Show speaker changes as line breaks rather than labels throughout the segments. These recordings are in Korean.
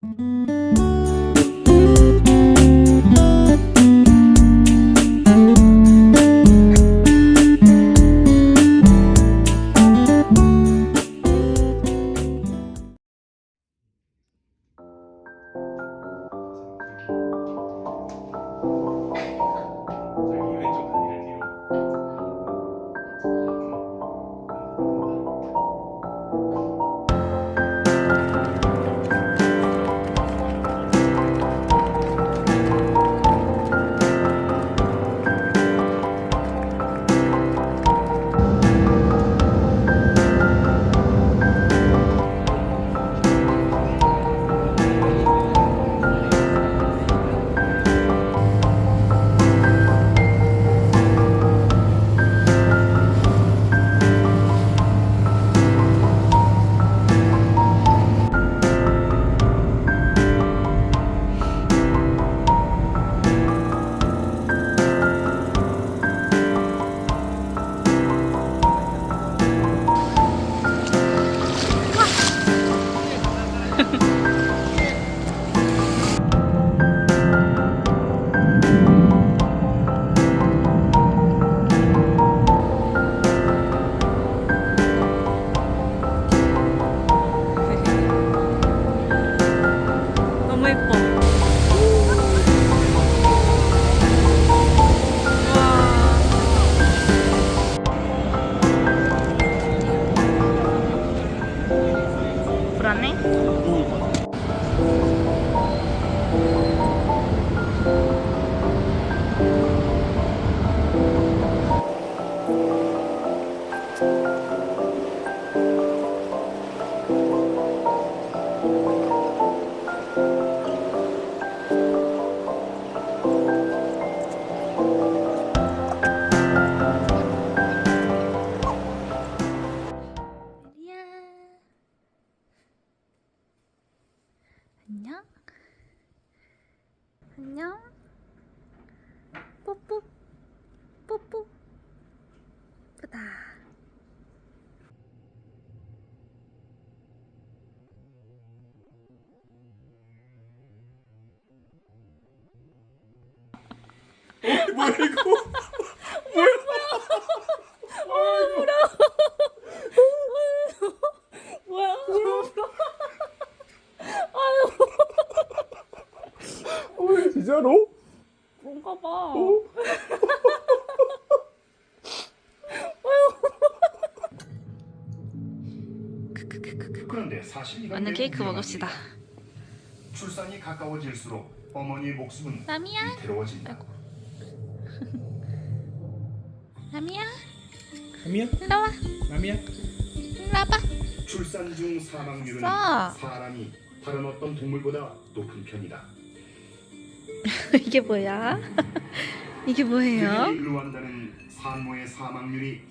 저
দোকানে 안녕. 뽀뽀. 뽀뽀. 예쁘다.
뭐야 이거?
뭐야?
어, 진짜로?
뭔가 봐.
어?
그런데 사실 이건
오늘
매우
케이크
위험합니다.
먹읍시다.
출산이 가까워질수록 어머니의 목숨은
남이야.
위태로워진다.
남이야.
남이야?
일로 와.
남이야?
일로 와봐.
출산 중 사망률은
싸.
사람이 다른 어떤 동물보다 높은 편이다.
이게 뭐야? 이게 뭐예요?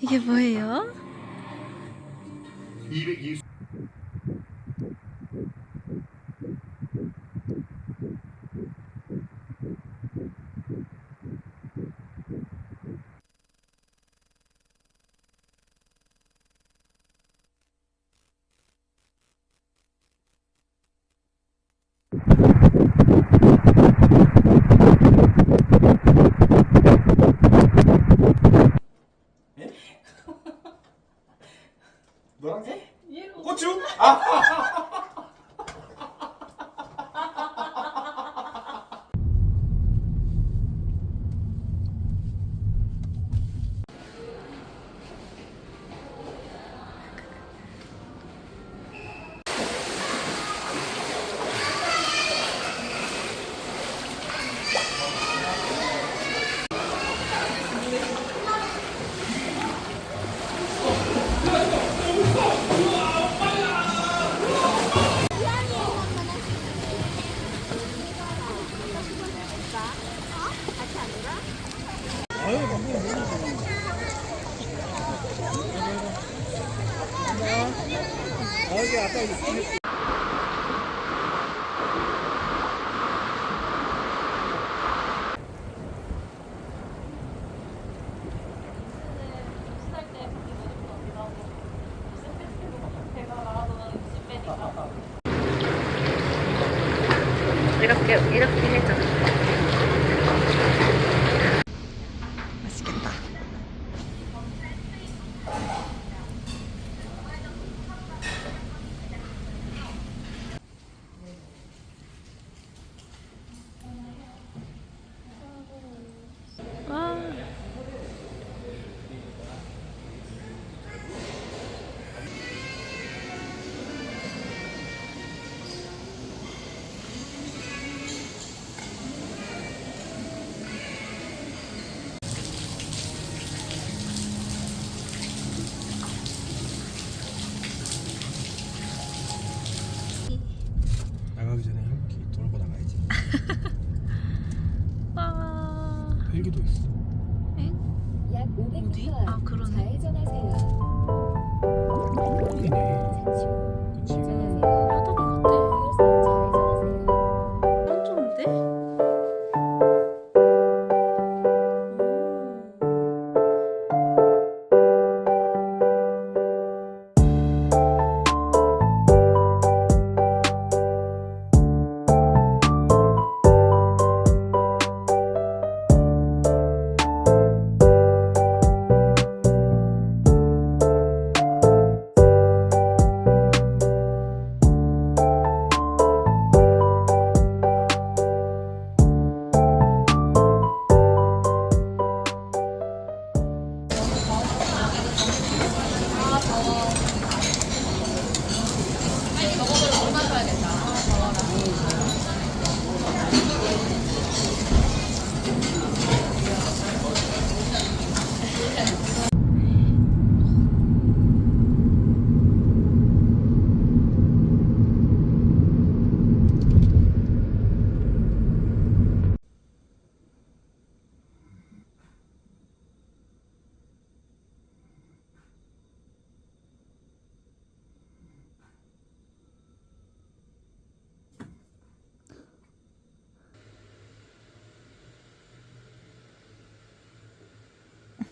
이게 뭐예요?
220
이렇게 이렇게.
나가기 전에 한 바퀴 돌고 나가야지.
와.
헬기도 있어.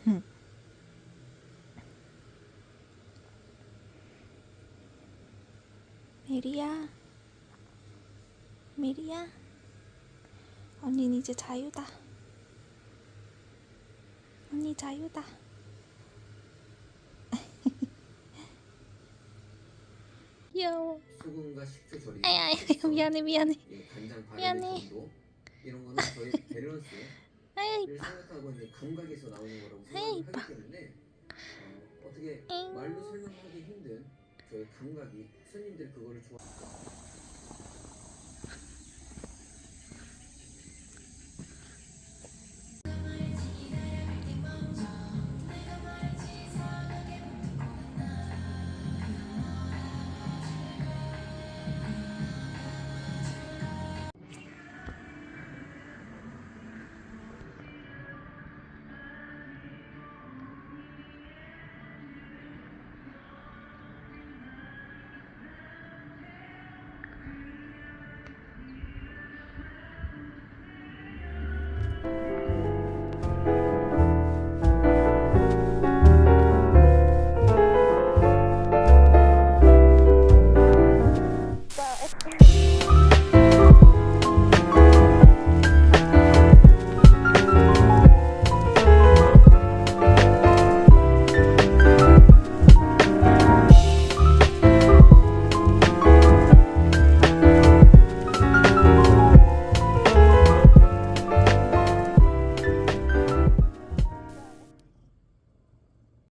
Mm-hmm. 메리야. 메리야. 언니는 이제 자유다. 언니 자유다. 귀여워.
소금과 식초 절이
아야, 아야, 미안해, 미안해.
예, 간장
미안해.
정도 이런 거는 저희 밸런스를
아야, 이뻐.
생각하고 있는 감각에서 나오는 거라고
아이,
생각을
이뻐.
하기 때문에 어, 어떻게
잉.
말로 설명하기 힘든 저희 감각이 손님들 그거를 좋아.